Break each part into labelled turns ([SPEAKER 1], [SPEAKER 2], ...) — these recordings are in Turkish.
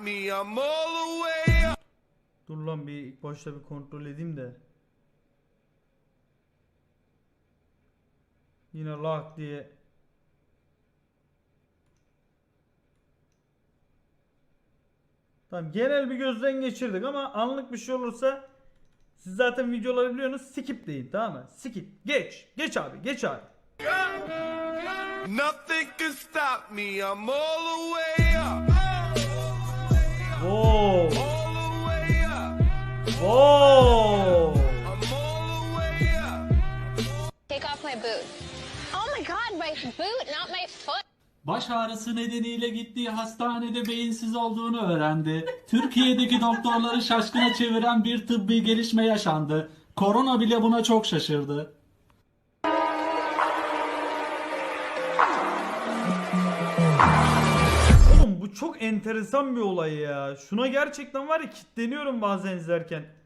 [SPEAKER 1] me. I'm all the way up.
[SPEAKER 2] Dur lan bir ilk başta bir kontrol edeyim de. Yine lak diye. Tamam genel bir gözden geçirdik ama anlık bir şey olursa siz zaten videoları biliyorsunuz skip deyin tamam mı? Skip. Geç. Geç abi geç abi.
[SPEAKER 1] Nothing can stop me. I'm all the way.
[SPEAKER 3] Baş ağrısı nedeniyle gittiği hastanede beyinsiz olduğunu öğrendi. Türkiye'deki doktorları şaşkına çeviren bir tıbbi gelişme yaşandı. Korona bile buna çok şaşırdı.
[SPEAKER 2] Çok enteresan bir olay ya. Şuna gerçekten var ya kitleniyorum bazen izlerken.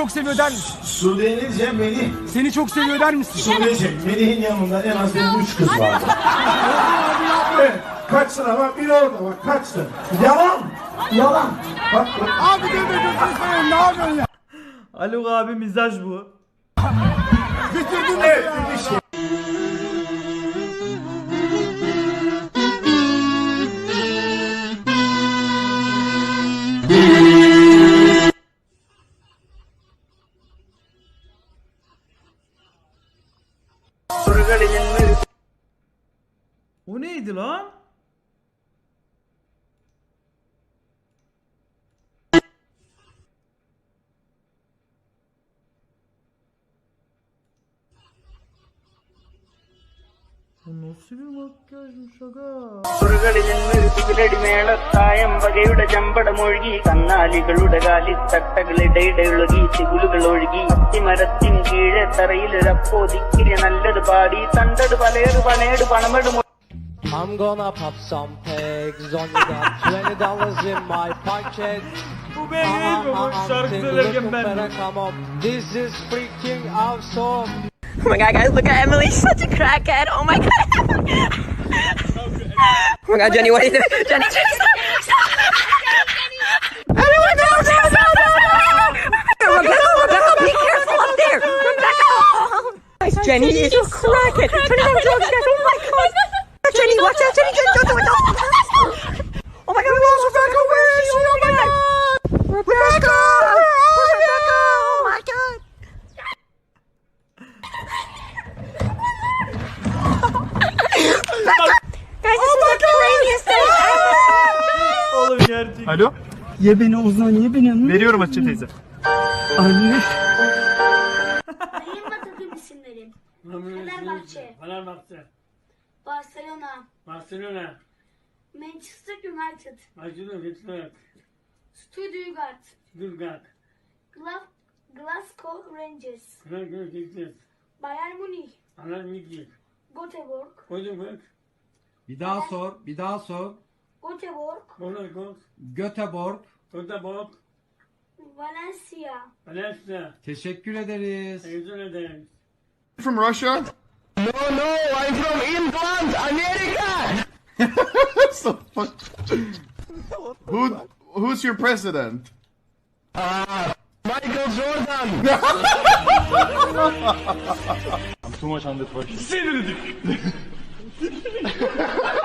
[SPEAKER 2] Çok
[SPEAKER 4] seviyor der misin?
[SPEAKER 5] Sude'nin Melih.
[SPEAKER 4] Seni çok seviyor der misin?
[SPEAKER 5] Sudeciğim Melih'in yanında en az benim üç kız var. evet, ama bir orada bak kaçsın. Yalan. Yalan. Bak, bak.
[SPEAKER 4] Abi dur dur seveyim ne yapıyorsun ya?
[SPEAKER 2] Haluk abi mizaj bu.
[SPEAKER 4] Bitirdin
[SPEAKER 5] Evet,
[SPEAKER 4] ya.
[SPEAKER 5] şey.
[SPEAKER 2] neydi lan?
[SPEAKER 6] മേളത്തായമ്പകയുടെ ചമ്പടമൊഴുകി കന്നാലികളുടെ കാലിത്തട്ടകളിടയിടയൊഴുകി തികുലുകൾ ഒഴുകി അത്തിമരത്തിൻ കീഴെ തറയിലൊരപ്പോ ദിക്കിരി നല്ലത് പാടി തണ്ടട് പലയറ് പനേട് പണമെട്
[SPEAKER 7] I'm gonna pop some pigs on you got twenty dollars in my pocket.
[SPEAKER 2] Bu ben değil mi? Bu şarkı söylerken ben
[SPEAKER 7] come up. This is freaking awesome.
[SPEAKER 8] Oh my god, guys, look at Emily. She's such a crackhead. Oh my god. oh my god, Jenny, what are you doing? Jenny, Jenny, stop! Stop! Everyone, no, no, no, no, no! Rebecca, Rebecca, be careful up there! Rebecca! Guys, Jenny is a crackhead. Turning on
[SPEAKER 4] Alo? Ye beni uzun ye beni. Veriyorum Hatice teyze. Anne.
[SPEAKER 9] Sayın ve takım isimleri. Fenerbahçe,
[SPEAKER 3] Fenerbahçe,
[SPEAKER 9] Barcelona,
[SPEAKER 3] Barcelona,
[SPEAKER 9] Manchester United,
[SPEAKER 3] Acun'u Hitler,
[SPEAKER 9] Stuttgart,
[SPEAKER 3] Stuttgart,
[SPEAKER 9] Gla- Glasgow Rangers,
[SPEAKER 3] Frankfurt Hitler,
[SPEAKER 9] Bayern Münih,
[SPEAKER 3] Alan Mikli,
[SPEAKER 9] Göteborg,
[SPEAKER 3] Kocaman,
[SPEAKER 10] Bir daha sor, bir daha sor.
[SPEAKER 9] Göteborg,
[SPEAKER 10] Göteborg.
[SPEAKER 3] Göteborg,
[SPEAKER 9] Valencia,
[SPEAKER 3] Valencia,
[SPEAKER 10] Teşekkür ederiz.
[SPEAKER 3] Teşekkür ederim.
[SPEAKER 5] From Russia?
[SPEAKER 6] No, no, I'm from England, America!
[SPEAKER 5] so fuck. Who, who's your president?
[SPEAKER 6] Michael Jordan!
[SPEAKER 2] Yarra!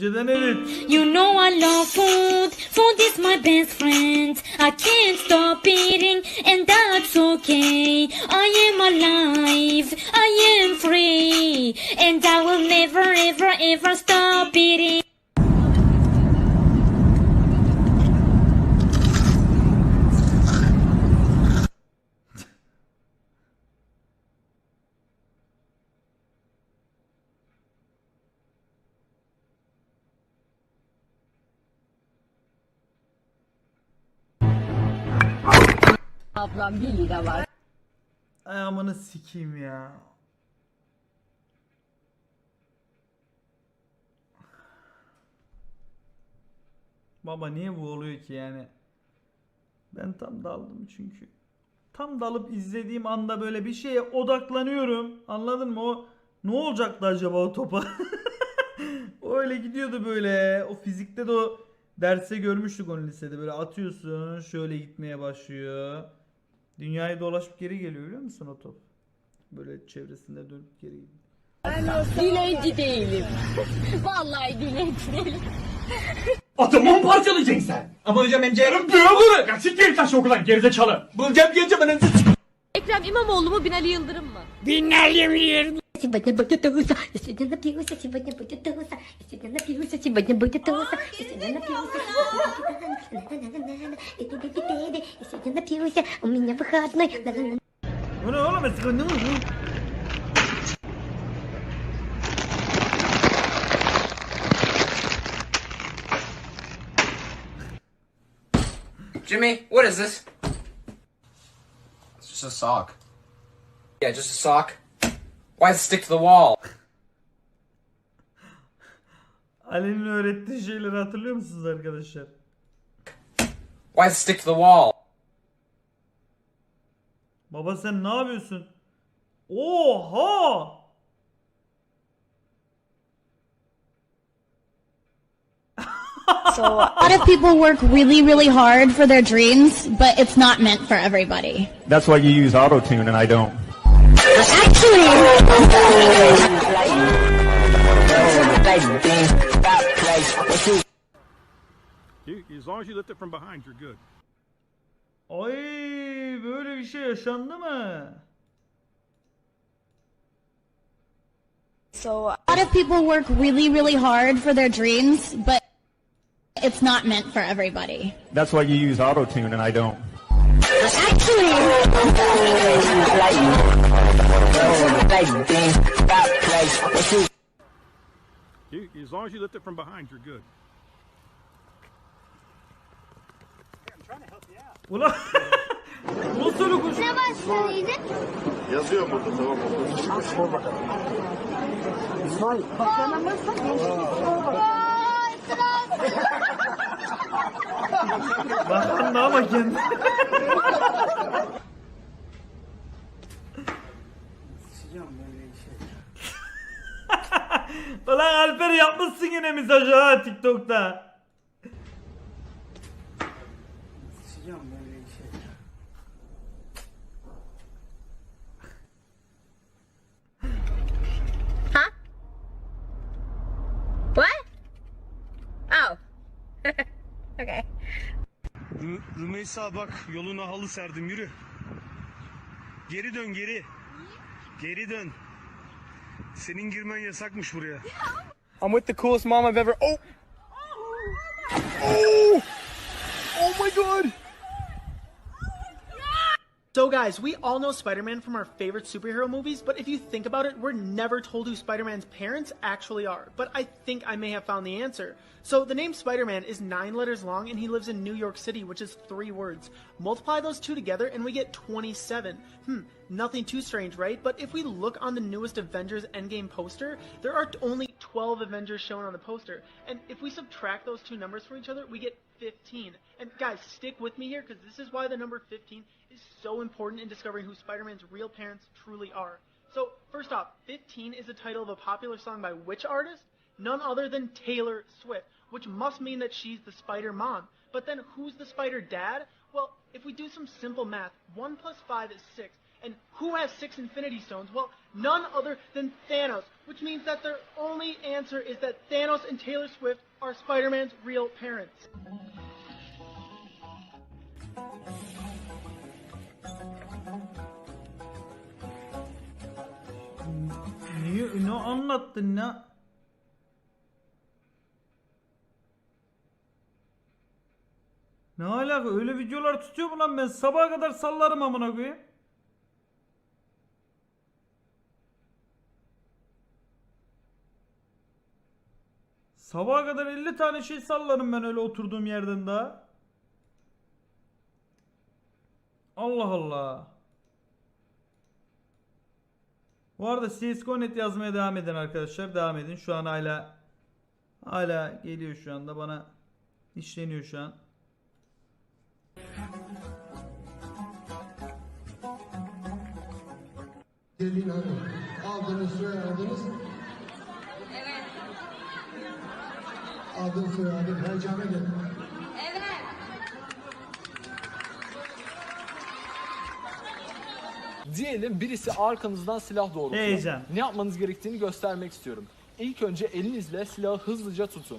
[SPEAKER 2] İnceden edit.
[SPEAKER 11] You know I love food. Food is my best friend. I can't stop eating, and that's okay. I am alive. I am free. And I will never, ever, ever stop eating.
[SPEAKER 8] Ablam 1 lira var.
[SPEAKER 2] Ay amanı sikeyim ya. Baba niye bu oluyor ki yani? Ben tam daldım çünkü. Tam dalıp izlediğim anda böyle bir şeye odaklanıyorum. Anladın mı? O ne olacaktı acaba o topa? o öyle gidiyordu böyle. O fizikte de o derse görmüştük onu lisede. Böyle atıyorsun, şöyle gitmeye başlıyor. Dünyayı dolaşıp geri geliyor biliyor musun o top? Böyle çevresinde dönüp geri gidiyor.
[SPEAKER 8] Dilenci değilim. Vallahi dilenci değilim.
[SPEAKER 4] Atımı mı parçalayacaksın sen? Ama hocam hem yarım büyük olur. Ya siktir taş okulan gerizekalı. Bulacağım geleceğim anasını
[SPEAKER 8] Ekrem İmamoğlu mu Binali Yıldırım mı?
[SPEAKER 12] Сегодня будет туса, сегодня напьюся, сегодня будет туса, сегодня напьюся, сегодня будет туса, сегодня напьюся, сегодня напьюся, у меня выходной.
[SPEAKER 2] Bu ne oğlum? Eski ne bu?
[SPEAKER 13] Jimmy, what is this?
[SPEAKER 14] It's just a sock.
[SPEAKER 13] Yeah, just a sock. Why does it stick to the wall?
[SPEAKER 2] Ali'nin öğrettiği şeyleri hatırlıyor musunuz arkadaşlar?
[SPEAKER 13] Why does it stick to the wall?
[SPEAKER 2] Baba sen ne yapıyorsun? Oha!
[SPEAKER 15] So a lot of people work really, really hard for their dreams, but it's not meant for everybody.
[SPEAKER 16] That's why you use auto tune and I don't.
[SPEAKER 17] As long as you lift it from behind, you're good.
[SPEAKER 2] Ay böyle bir şey yaşandı mı?
[SPEAKER 15] So a lot of people work really, really hard for their dreams, but it's not meant for everybody.
[SPEAKER 16] That's why you use auto tune and I don't.
[SPEAKER 17] You, as long as you lift it from behind, you're good.
[SPEAKER 2] Ulan nasıl kuş?
[SPEAKER 9] Ne başladıydı?
[SPEAKER 1] Yazıyor burada tamam mı?
[SPEAKER 9] İsmail.
[SPEAKER 2] Bakan da ama kendi. Ulan Alper yapmışsın yine mesajı ha TikTok'ta.
[SPEAKER 8] Huh? What? Oh. okay.
[SPEAKER 18] Rü- Rümeysa bak yoluna halı serdim yürü. Geri dön geri. Geri dön. Senin girmen yasakmış buraya.
[SPEAKER 4] I'm with the coolest mom I've ever. Oh! Oh! Oh my god!
[SPEAKER 19] So, guys, we all know Spider Man from our favorite superhero movies, but if you think about it, we're never told who Spider Man's parents actually are. But I think I may have found the answer. So, the name Spider Man is nine letters long, and he lives in New York City, which is three words. Multiply those two together, and we get 27. Hmm, nothing too strange, right? But if we look on the newest Avengers Endgame poster, there are only 12 Avengers shown on the poster. And if we subtract those two numbers from each other, we get 15. And guys, stick with me here because this is why the number 15 is so important in discovering who Spider Man's real parents truly are. So, first off, 15 is the title of a popular song by which artist? None other than Taylor Swift, which must mean that she's the Spider Mom. But then who's the Spider Dad? Well, if we do some simple math, 1 plus 5 is 6. And who has six Infinity Stones? Well, none other than Thanos, which means that their only answer is that Thanos and Taylor Swift are Spider-Man's real parents.
[SPEAKER 2] Niye ne anlattın ne? Ne alaka öyle videolar tutuyor mu lan ben sabaha kadar sallarım amına koyayım. Sabaha kadar 50 tane şey sallarım ben öyle oturduğum yerden daha. Allah Allah. Bu arada CSGO.net yazmaya devam edin arkadaşlar. Devam edin. Şu an hala hala geliyor şu anda bana işleniyor şu an.
[SPEAKER 5] Gelin hanım. Aldınız soyadınız.
[SPEAKER 12] Evet.
[SPEAKER 5] Adın soyadın heyecana gelin.
[SPEAKER 20] Diyelim birisi arkanızdan silah doğrultuyor.
[SPEAKER 2] Heyecan.
[SPEAKER 20] Ne yapmanız gerektiğini göstermek istiyorum. İlk önce elinizle silahı hızlıca tutun.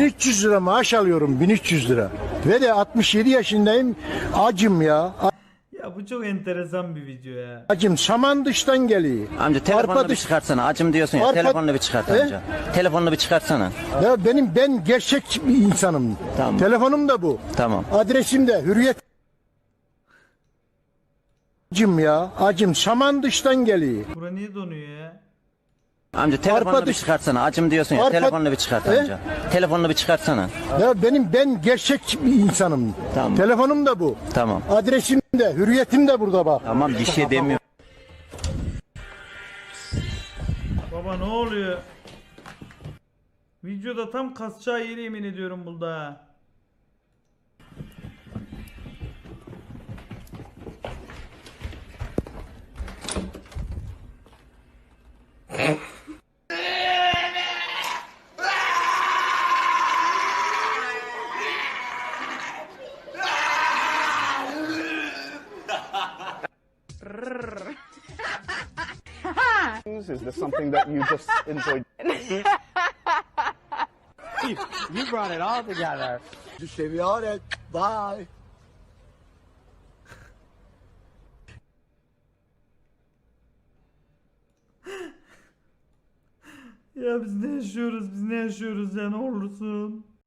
[SPEAKER 5] 1300 lira maaş alıyorum 1300 lira. Ve de 67 yaşındayım. Acım ya.
[SPEAKER 2] Ya bu çok enteresan bir video ya.
[SPEAKER 5] Acım saman dıştan geliyor.
[SPEAKER 21] Amca telefonunu
[SPEAKER 5] Arpa
[SPEAKER 21] bir
[SPEAKER 5] dış-
[SPEAKER 21] çıkartsana. Acım diyorsun ya.
[SPEAKER 5] Arpa-
[SPEAKER 21] Telefonunu bir çıkart
[SPEAKER 5] He?
[SPEAKER 21] amca. Telefonunu bir çıkartsana.
[SPEAKER 5] Ya benim ben gerçek bir insanım.
[SPEAKER 21] Tamam.
[SPEAKER 5] Telefonum da bu.
[SPEAKER 21] Tamam.
[SPEAKER 5] Adresim de Hürriyet. Acım ya. Acım saman dıştan geliyor.
[SPEAKER 2] Bura niye donuyor ya?
[SPEAKER 21] Amca telefonunu
[SPEAKER 5] Arpa
[SPEAKER 21] bir
[SPEAKER 5] dış-
[SPEAKER 21] çıkartsana. Acım diyorsun ya.
[SPEAKER 5] Arpa-
[SPEAKER 21] Telefonunu bir çıkart
[SPEAKER 5] He?
[SPEAKER 21] amca. Telefonunu bir çıkartsana.
[SPEAKER 5] Ya benim ben gerçek bir insanım.
[SPEAKER 21] Tamam.
[SPEAKER 5] Telefonum da bu.
[SPEAKER 21] Tamam.
[SPEAKER 5] Adresim de Hürriyetim de burada bak.
[SPEAKER 21] Tamam bir şey demiyorum.
[SPEAKER 2] Baba ne oluyor? Videoda tam kasacağı yeri yemin ediyorum burada ha.
[SPEAKER 22] Is this something that you just enjoy?
[SPEAKER 7] You brought it all together.
[SPEAKER 5] Seviyorum. Bye.
[SPEAKER 2] Ya biz ne yaşıyoruz biz ne yaşıyoruz ya ne olursun.